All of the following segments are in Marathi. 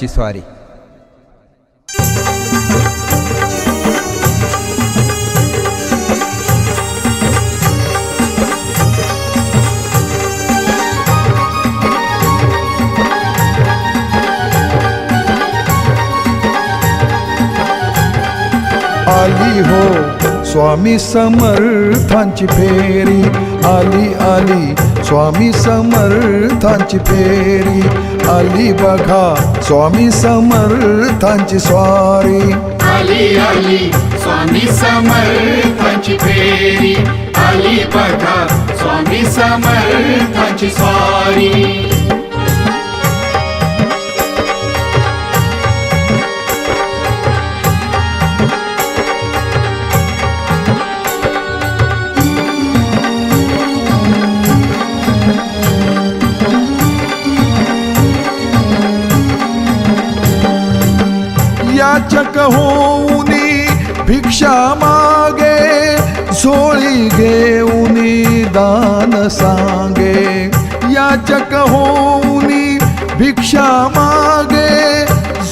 ची स्वारी. आली हो स्वामी समर्थांची फेरी. आली आली स्वामी समर्थांची फेरी. आली बघा स्वामी समर्थांची स्वारी. आली आली स्वामी समर्थांची फेरी. आली बघा स्वामी समर्थांची स्वारी. याचक होऊनी भिक्षा मागे झोळी घेऊनी दान सांगे. याचक होऊनी भिक्षा मागे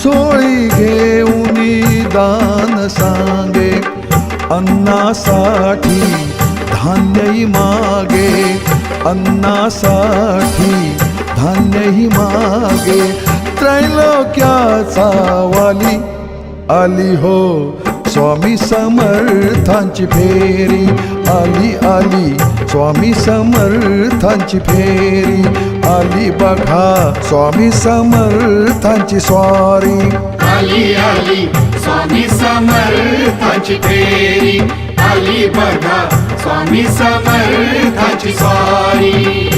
झोळी घेऊनी दान सांगे. अन्नासाठी धान्यही मागे अन्नासाठी धान्यही मागे. त्रैलोक्याचा वाली आली हो. स्वामी समर्थांची फेरी. आली आली. स्वामी समर्थांची फेरी. आली बघा. स्वामी समर्थांची स्वारी. आली आली. स्वामी समर्थांची फेरी. आली बघा. स्वामी समर्थांची स्वारी.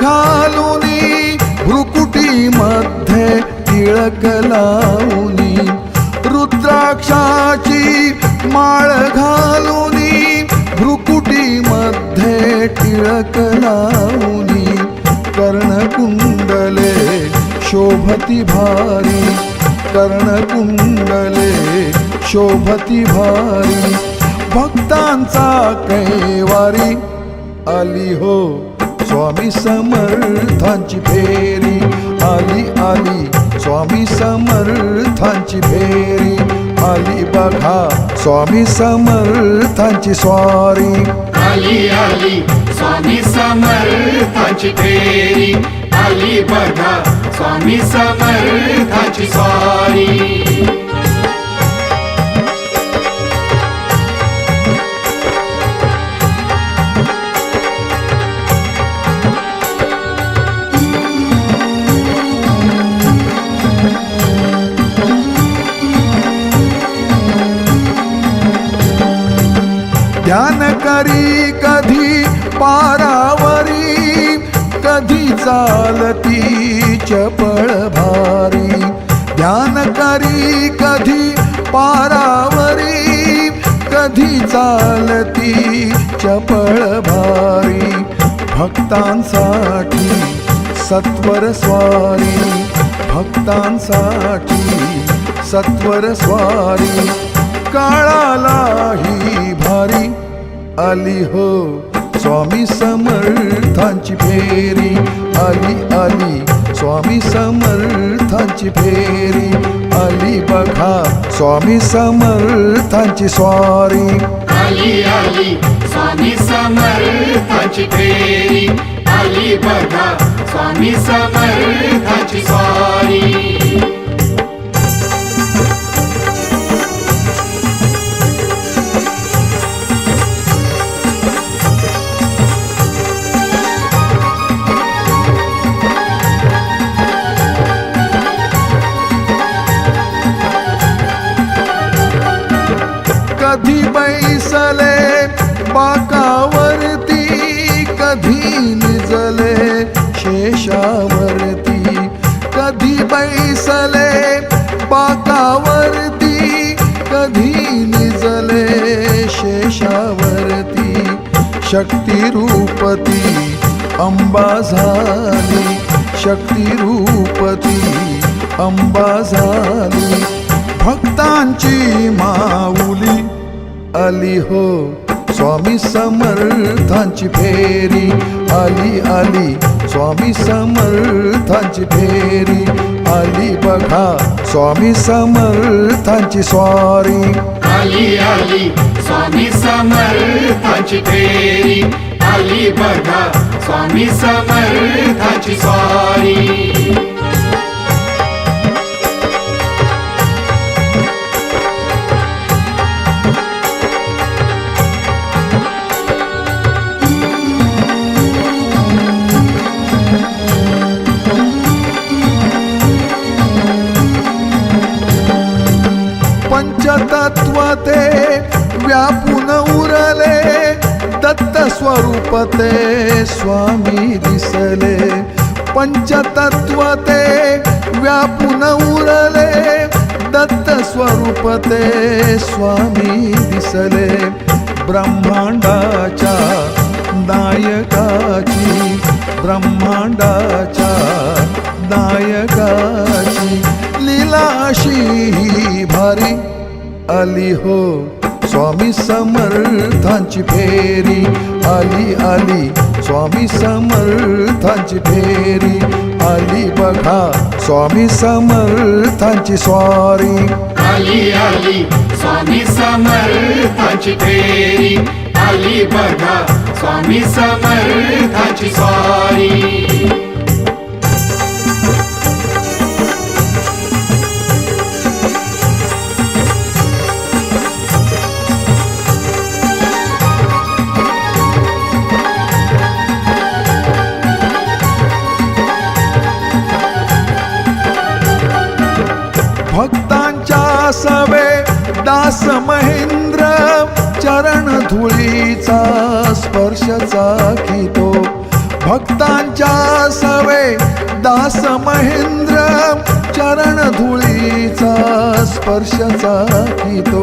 घालुनी भ्रुकुटी मध्ये टिळक लावुनी रुद्राक्षाची माळ घालुनी भ्रुकुटी मध्ये टिळक लावुनी कर्णकुंडले शोभती भारी कर्णकुंडले शोभती भारी भक्तांचा कैवारी आली हो. स्वामी समर्थांची फेरी. आली आली स्वामी समर्थांची फेरी. आली बघा स्वामी समर्थांची स्वारी. आली आली स्वामी समर्थांची फेरी. आली बघा स्वामी समर्थांची स्वारी. ध्यान कधी पारावरी कधी चालती चपळ भारी. ध्यान करी कधी पारावरी कधी चालती चपळ भारी. भक्तांसाठी सत्वर स्वारी. भक्तांसाठी सत्वर स्वारी. काळालाही भारी. आली हो. स्वामी समर्थांची फेरी. आली आली. स्वामी समर्थांची फेरी. आली बघा. स्वामी समर्थांची स्वारी. आली आली. स्वामी समर्थांची फेरी. आली बघा. स्वामी समर्थांची स्वारी. शक्ती रूपती अंबा झाली. शक्ती रूपती अंबा झाली. भक्तांची माऊली आली हो. स्वामी समर्थांची फेरी आली आली. स्वामी समर्थांची फेरी आली बघा. स्वामी समर्थांची स्वारी. आली आली. स्वामी समर्थांची फेरी. आली बघा. स्वामी समर्थांची स्वारी. ते व्यापून उरले. दत्त स्वरूप ते स्वामी दिसले. पंचतत्व ते व्यापून उरले. दत्त स्वरूप ते स्वामी दिसले. ब्रह्मांडाच्या नायकाची ब्रह्मांडाच्या नायकाची लीला अशी भारी आली हो. स्वामी समर्थांची फेरी. आली आली. स्वामी समर्थांची फेरी. आली बघा. स्वामी समर्थांची स्वारी. आली आली. स्वामी समर्थांची फेरी. आली बघा. स्वामी समर्थांची स्वारी. महेंद्र चरण धुळीचा स्पर्श चाखितो. भक्तांच्या सवे दास महेंद्र चरण धुळीचा स्पर्श चाखितो.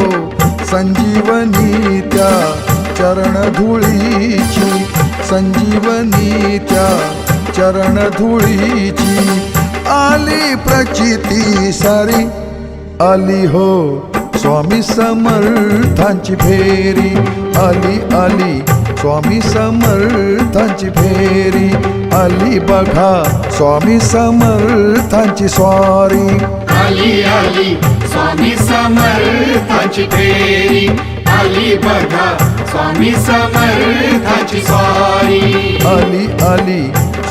संजीवनी त्या चरण धुळीची संजीवनी त्या चरण धुळीची. आली प्रचिती सारी आली हो. स्वामी समर्थांची फेरी आली आली. स्वामी समर्थांची फेरी आली बघा. स्वामी समर्थांची स्वारी. आली आली. स्वामी समर्थांची फेरी आली बघा. स्वामी समर्थांची स्वारी.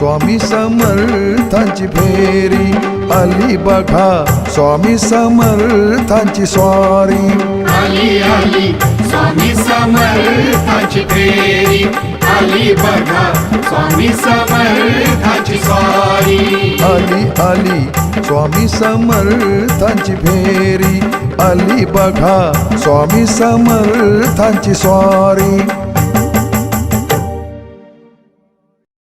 स्वामी समर्थांची फेरी. आली बघा स्वामी समर्थांची स्वारी. आली आली स्वामी समर्थांची फेरी. आली बघा स्वामी समर्थांची स्वारी. आली आली स्वामी समर्थांची फेरी. आली बघा स्वामी समर्थांची स्वारी.